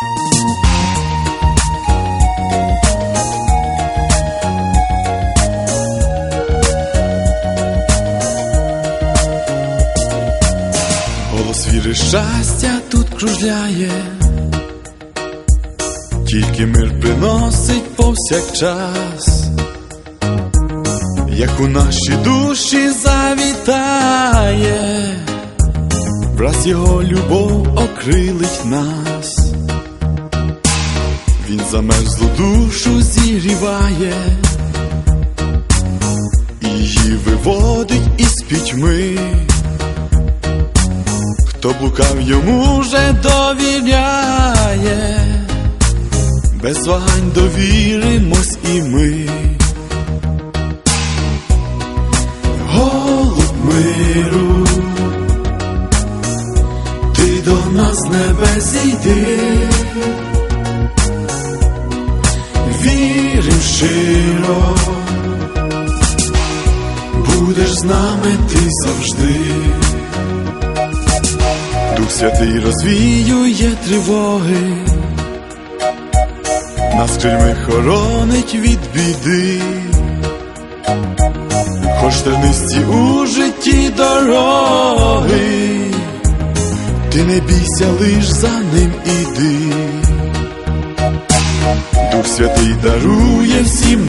Голос віри щастя тут кружляє, тільки мир приносить повсякчас, як у наші душі завітає, враз його любов окрилить нас, він замерзлу душу зігріває, її виводить із пітьми. Хто блукав йому вже довіряє, без вагань довіримось і ми. Голуб миру, ти до нас з небес зійди, щиро, будеш з нами ти завжди. Дух Святий розвіює тривоги, нас крильми хоронить від біди, хоч тернисті у житті дороги, ти не бійся, лиш за ним іди, Дух Святий дарує всім.